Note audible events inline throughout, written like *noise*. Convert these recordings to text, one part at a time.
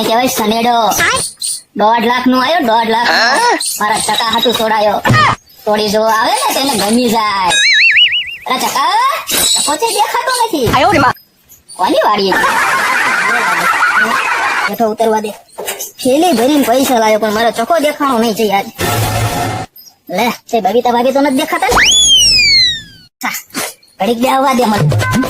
આને કહેવાય સનેડો. દોઢ લાખનું આવ્યો દોઢ લાખ. મારા ચકા હતું છોડાયો થોડી જો આવે ને તેને ગમી જાય. અરે ચકા પોતે દેખાતો નથી. કોની વાડી બેઠો ઉતરવા દે. થેલી ભરીને પૈસા લાવ્યો પણ મારો ચોખ્ખો દેખાણો નહીં છે આજ લે તે બબીતા ભાગે તો નથી દેખાતા ઘડીક બે આવવા દે મને.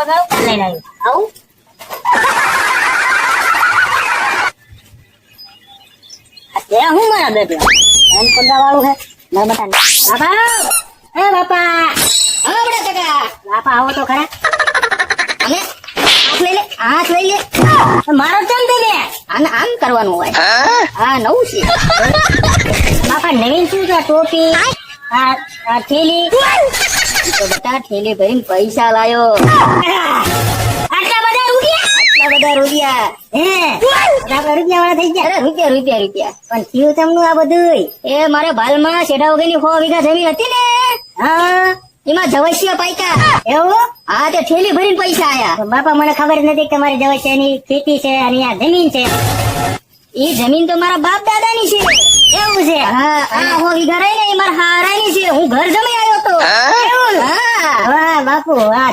પગાર ઉપર લઈને આવ્યો આવું આ તે હું મારા બેટો ત્રણ પગાર વાળું હે નર્મદા બાપા હે બાપા હા બડા ટકા બાપા આવો તો ખરા અને હાથ લઈ લે હાથ લઈ લે મારો ચમ દે લે આને આમ કરવાનું હોય હા નવું છે બાપા નવીન શું છે આ ટોપી આ આ થેલી તો બેટા થેલી ભરીને પૈસા લાયો. આટલા બધા રૂપિયા? આટલા બધા રૂપિયા. હે? આપડા રૂપિયા વાળા થઈ ગયા? રૂપિયા રૂપિયા રૂપિયા. પણ થયું તમનું આ બધું એ મારે ભાલમાં શેઠા વગરની સો વીઘા જમીન હતી ને. હા? એમાં જવસ્ય પાયકા. એવું? હા તે થેલી ભરીને પૈસા આયા. બાપા મને ખબર નથી કે મારી જવસ્યની ખેતી છે અને આ જમીન છે. એ જમીન તો મારા બાપ દાદા ની છે. એવું છે? હા આ હો વીઘા રહી ને એ મારા હારાની છે. હું ઘર જમી આવ્યો બાપુ આ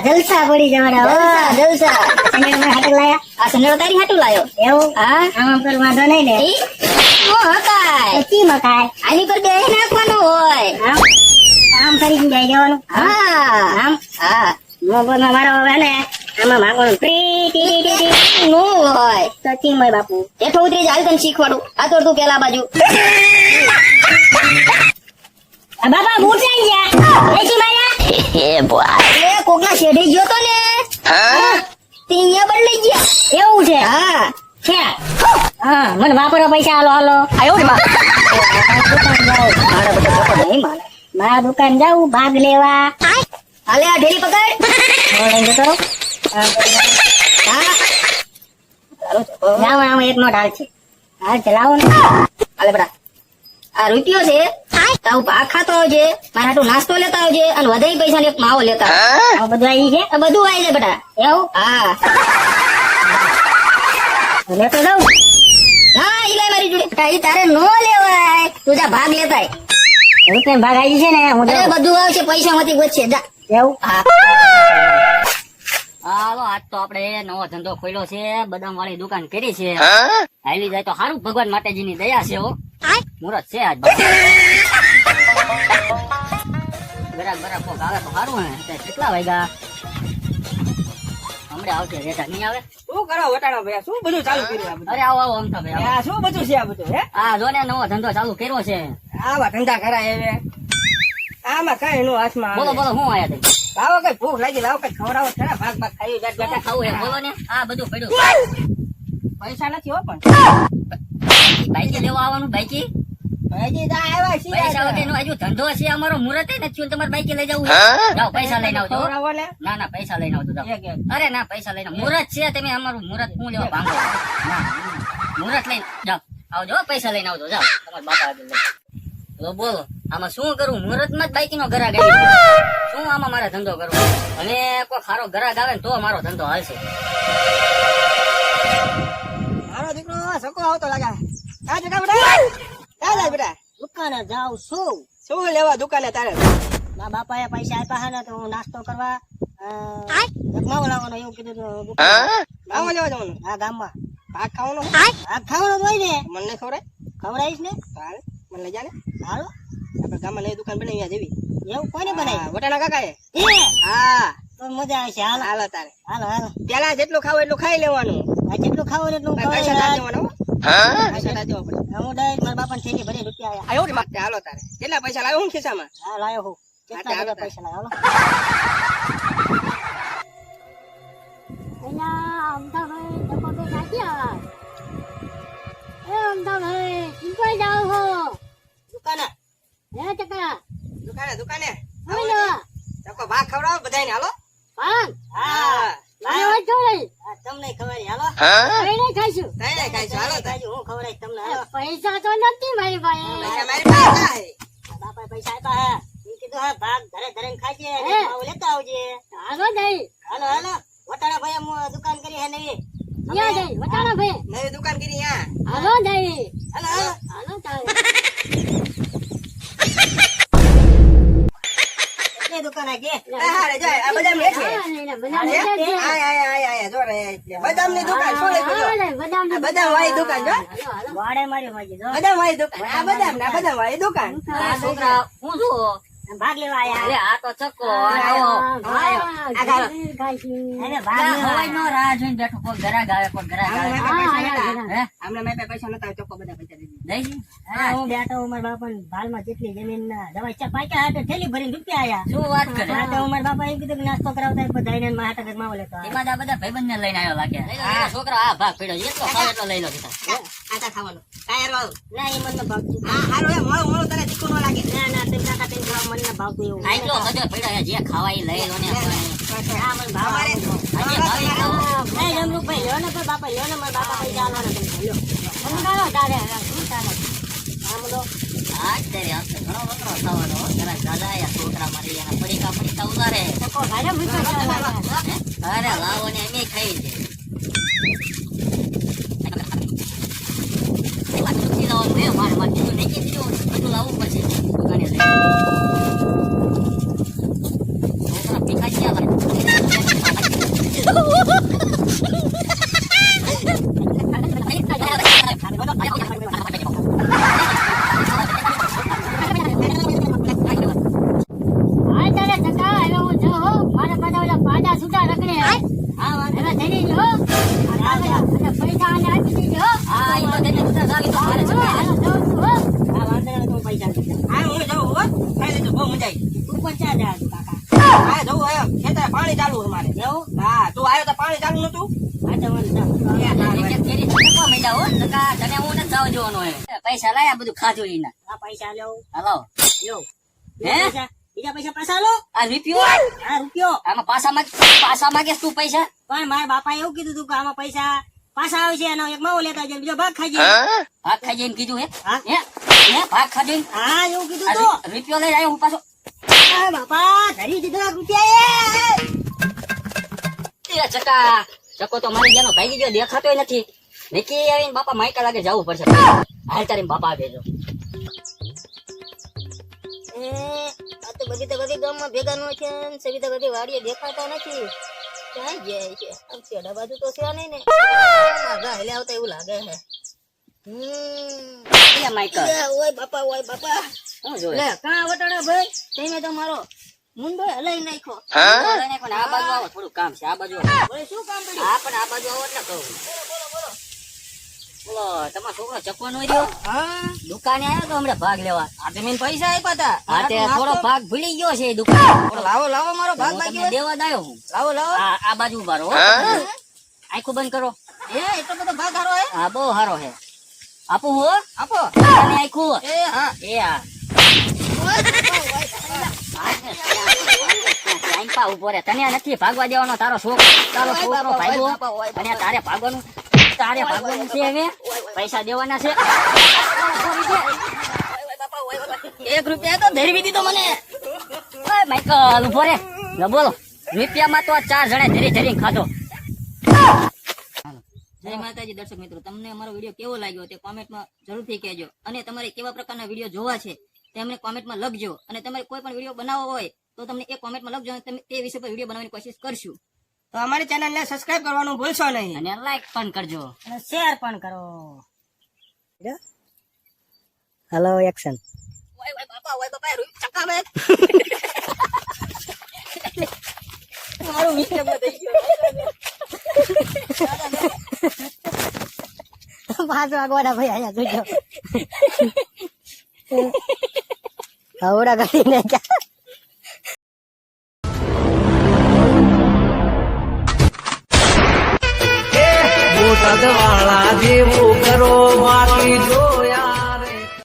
ઉતરી જાય તને શીખવાડું આ તો તું પેલા બાજુ બાપા બૂટ ગયા લેચી માર્યા એ કોકના શેઢે ગયો તો ને તીયા બદલાઈ ગયા એવું છે? હા. છે? હા મને વાપરો પૈસા હાલો હાલો આયો મારા નહીં માને મારા દુકાન જાઉં ભાગ લેવા. હાલે આ ઢેરી પકડ. હું જતો. હા એક નોટ હાલ છે. હાલ ચલાવો ને. હાલે બડા આ રૂપિયો છે. ભાગ ખાતો આવજે. મારા હાટુ નાસ્તો લેતા આવજે. અને વધારે પૈસા ને એક માવો લેતા બધું આવી છે? બધું આવી છે બેટા. એવું? હા. લેતો જાઉં હા ઈ લે મારી જોડે બેટા તારે નો લેવાય. તું જા ભાગ લેતા. એવું કઈ ભાગ આવી છે ને હું અરે બધું આવશે પૈસા માંથી ગોતશે જા. એવું? હાલો આજ તો આપણે નવો ધંધો ખોલ્યો છે. બદામ વાળી દુકાન કરી છે. આવી જાય તો સારું ભગવાન માતાજીની દયા છે હો. મુહૂર્ત છે આજ. બરાબર બરાબર. કોક આવે તો સારું હે. કેટલા વાગ્યા? હમણાં આવશે રેટા નહીં આવે? શું કરો વટાણા ભાઈ શું બધું ચાલુ કર્યું આ અરે આવો આવો અમથા ભાઈ આ શું બધું છે આ બધું હે? આ જો ને નવો ધંધો ચાલુ કર્યો છે. આવા ધંધા કરાય હવે. આમાં કઈ નું હાથમાં બોલો. બોલો શું આયા લાવો કઈ ભૂખ લાગી લાવો કઈ ખવડાવો ખરા ભાગ ભાગ ખાઈ જાય બેટા ખાવું હે બોલો ને. આ બધું પડ્યું. પૈસા નથી હો પણ. બાઈકી લેવા આવવાનું બાઈકી? હજી તો આવ્યા છીએ પૈસા વગરનો હજુ ધંધો છે અમારો મુહૂર્ત ને તમારે બાઈક લઈ જવું જાઓ પૈસા લઈને આવજો. ના ના પૈસા લઈને આવજો જાઓ. એક એક. અરે ના પૈસા લઈને મુહૂર્ત છે તમે અમારું મુહૂર્ત હું લેવા ભાંગો ના મુહૂર્ત લઈને જાઓ. આવજો પૈસા લઈને આવજો જાઓ. તમારા બાપા આગળ લઈ બોલો બોલો આમાં શું કરું? મુહૂર્તમાં જ બાઈક નો ગરાગ આવી શું આમાં મારે ધંધો કરવો? અને કોઈ ખારો ગરાગ આવે ને તો મારો ધંધો હાલશે. મારો દીકરો સકો આવતો લાગે. આ જગા બેટા બેટા દુકાને જાઉં છું. શું લેવા દુકાને તારે? મા બાપાએ પૈસા આપ્યા છે ને તો હું નાસ્તો કરવા એક લાવવાનો એવું કીધું તો ગામમાં લેવા જવાનું? હા ગામમાં. ભાગ ખાવાનો? ભાગ ખાવાનો હોય ને. મને ખવડાય? ખવડાવીશ ને. હાલ મને લઈ જાને હાલો. આપણે ગામમાં નવી દુકાન બનાવી આ જેવી. એવું કોને હા, બનાવી વટાણા કાકા એ હા. તો મજા આવશે. હાલો. હાલો તારે. હાલો હાલો. પેલા જેટલું ખાવ એટલું ખાઈ લેવાનું. જેટલું ખાવું એટલું ભાઈ હો. હું ડાયરેક્ટ મારા બાપાને થેલી ભરી રૂપિયા આયા આયો રે માગતે હાલો તારે. કેટલા પૈસા લાવ્યો હું ખિસ્સામાં? હા લાયો હું કેટલા હાલો, બધા હાલો. પૈસા લાવ્યો હાલો પેલા અમદાભાઈ ડબ્બો બે કાઢ્યા એ અમદાભાઈ ઇન્કોય જાવ હો દુકાને. હે ચકા દુકાને દુકાને. હવે લેવા ચકો ભાગ ખવડાવો બધાને હાલો. પાન હા. લાયો હોય તમને ખબર હાલો? ખાઈશું. કઈ નહીં ખાઈશું, હાલો તાર. હું ખબર તમને હાલો. પૈસા તો નથી મારી પાસે. મારી પાસે બાપા પૈસા આપ્યા હે. મેં કીધું હા ભાગ ઘરે ઘરે ખાજે લેતા આવજે. હાલો જઈ હાલો હાલો. વટાણા ભાઈ હું દુકાન કરી હે નવી. ક્યાં જઈ વટાણા ભાઈ. નવી દુકાન કરી હા હાલો જઈ હાલો હાલો. હાલો *laughs* દુકાન આ હારે જાય આ બદામ લે છે બધા હે? આય આય આય આય જો રે બદામની દુકાન બદામ વાળી દુકાન. જો. વાડે મારી વાજી બદામ વાળી દુકાન. આ બદામ ના બદામ વાળી દુકાન. છોકરા હું છું ભાગ લેવા આયા. અરે આ તો ચક્કો. ભાગ લેવા નો રાહ જોઈને બેઠો. કોઈ કોઈ મેં પૈસા નતા. બધા પૈસા દઈ હા, હું. બેઠો બાપા ભાલમાં જેટલી જમીન ના દવા ચા પાક્યા હતા થેલી ભરીને રૂપિયા આયા. શું વાત કરે? હા, તો હું બાપા એમ કીધું કે નાસ્તો કરાવતા બધા ને મારા હાટે માવો લેતો એમાં બધા ભાઈબંધ ને લઈને આવ્યો લાગે છોકરા આ ભાગ પડ્યો. એટલો ખાવ એટલો લઈ લો કીધા. આટા ખાવાનું. કાયર વાળું ના એ મને ભાવતું. હા હારું એ મોળું મોળું તને તીખું ન લાગે. ના ના તેમ કાકા તેમ ખાવા મને ભાવતું એવું. આ એટલો સજો પડ્યો જે ખાવા ઈ લઈ લો ને હા, મને ભાવ આવે. આજે ભાવી ખાવું. હા, એ જમરૂકભાઈ લ્યો ને પણ બાપા લ્યો ને મારા બાપા પૈસા આલવાના તમે લ્યો. સમજાવો તારે શું તારે? આમ લો. આજ તેરે હસ્તે ઘણો વકરો થવાનો જરા દાદા યા છોકરા મારી એના પડીકા પડીકા ઉતારે? અરે લાવો ને એમે ખાઈ છે ચૂકી લાવવાનું છે, મારે મારે બીજું નીકળી દીધું, બધું લાવવું પડશે દુકાને લઈ. છોકરા ભીખા ગયા હા, તારે ચકા, હવે હું જાઉં હો. મારે પાછા ઓલા પાડા છૂટા રખડે. હા, વાંધો હવે જઈ લેજો હો. અને અને પૈસા આપી દેજો હો. ઈ તો તેને બધા સારી તો મારે છું હો. નહીં. હા, વાંધો નહીં, હું પૈસા આપી દઉં. હા હું જાઉં હો આવી તું પણ ક્યાં જા કાકા? હા જવું હોય ખેતરે પાણી ચાલુ છે મારે? હા તું આવ્યો તો પાણી ચાલુ નતું. પૈસા લાયા બધું ખાધું આ પૈસા લ્યો. હાલો. હે? બીજા પૈસા- પાછા લો આ રૂપિયો? હા રૂપિયો. આમાં પાછા માંગ પાછા માંગે તું પૈસા? પણ મારા બાપા એવું કીધું તું કે આમાં પૈસા પાછા આવે છે એનો એક માવો લેતા જાય બીજો ભાગ ખાઈ ભાગ ખાઈ જઈને કીધું હે? હા? ભાગ ખાઈ? હા એવું કીધું તો. રૂપિયો લઈ આવ્યો હું પાછો. બાપા ધરી દીધો રૂપિયા ચકા ચકો તો મારી ગયાનો ભાગી ગયો દેખાતોય નથી. નીકળી આવીને બાપા માયકા લાગે જવું પડશે. હાલ તારી બાપા આવે જો આ તો બધી તો બધી ગામમાં ભેગા નો છે ને સગી બધી વાડીએ દેખાતા નથી. ક્યાં ગયા છે આમ છેડા બાજુ તો છે નહીં ને. આગા હેલે આવતા એવું લાગે છે હમ. માઈકલ ઓય બાપા ઓય બાપા. શું લે કાં વટાણા ભાઈ? તમે તો મારો મુંડો હલાઈ પણ આ બાજુ આવો થોડું કામ છે આ બાજુ શું કામ પડ્યું? હા પણ આ બાજુ આવો એટલે કહું. તમારો છોકરો ચકવાનો રહ્યો? હા. દુકાને આવ્યો તો હમણાં ભાગ લેવા. આ જમીન પૈસા આપ્યા હતા. હા તે થોડો ભાગ ભૂલી ગયો છે દુકાન. લાવો લાવો મારો ભાગ બાકી દેવા જ હું. લાવો લાવો. આ આ બાજુ ઊભા આંખો બંધ કરો. એ એટલો બધો ભાગ હારો હે. હા બહુ સારો છે આપું હો આપો. તને આંખું. એ હા. એ હા. ઊભો રે. તને નથી ભાગવા દેવાનો તારો છોકરો તારો છોકરો ભાગ્યો. અને તારે ભાગવાનું. તારે ભાગવાનું છે હવે? પૈસા દેવાના છે. એક રૂપિયા તો ધરવી દીધો મને. ઓય માઈકલ ઊભો રે. લો બોલો. રૂપિયામાં તો આ ચાર જણા ધરી ધરી ખાધો. જય માતાજી દર્શક મિત્રો તમને અમારો વીડિયો કેવો લાગ્યો તે કોમેન્ટમાં જરૂરથી કહેજો. અને તમારે કેવા પ્રકારના વીડિયો જોવા છે તે અમને કોમેન્ટમાં લખજો. અને તમારે કોઈ પણ વીડિયો બનાવવો હોય તો તમને એ કોમેન્ટમાં લખજો અને તમે તે વિષય પર વીડિયો બનાવવાની કોશિશ કરશું. તો અમારી ચેનલ ને સબસ્ક્રાઇબ કરવાનું ભૂલશો નહીં. અને લાઈક પણ કરજો. અને શેર પણ કરો. હેલો એક્શન ઓય ઓય બાપા ઓય બાપા રૂ ચકાવે મારું મિસ્ટેક થઈ ગયો પાંચ વાગવાના ભાઈ આયા જોજો. હવડા કરીને ક્યાં? બોટાદ વાળા જેવું કરો જો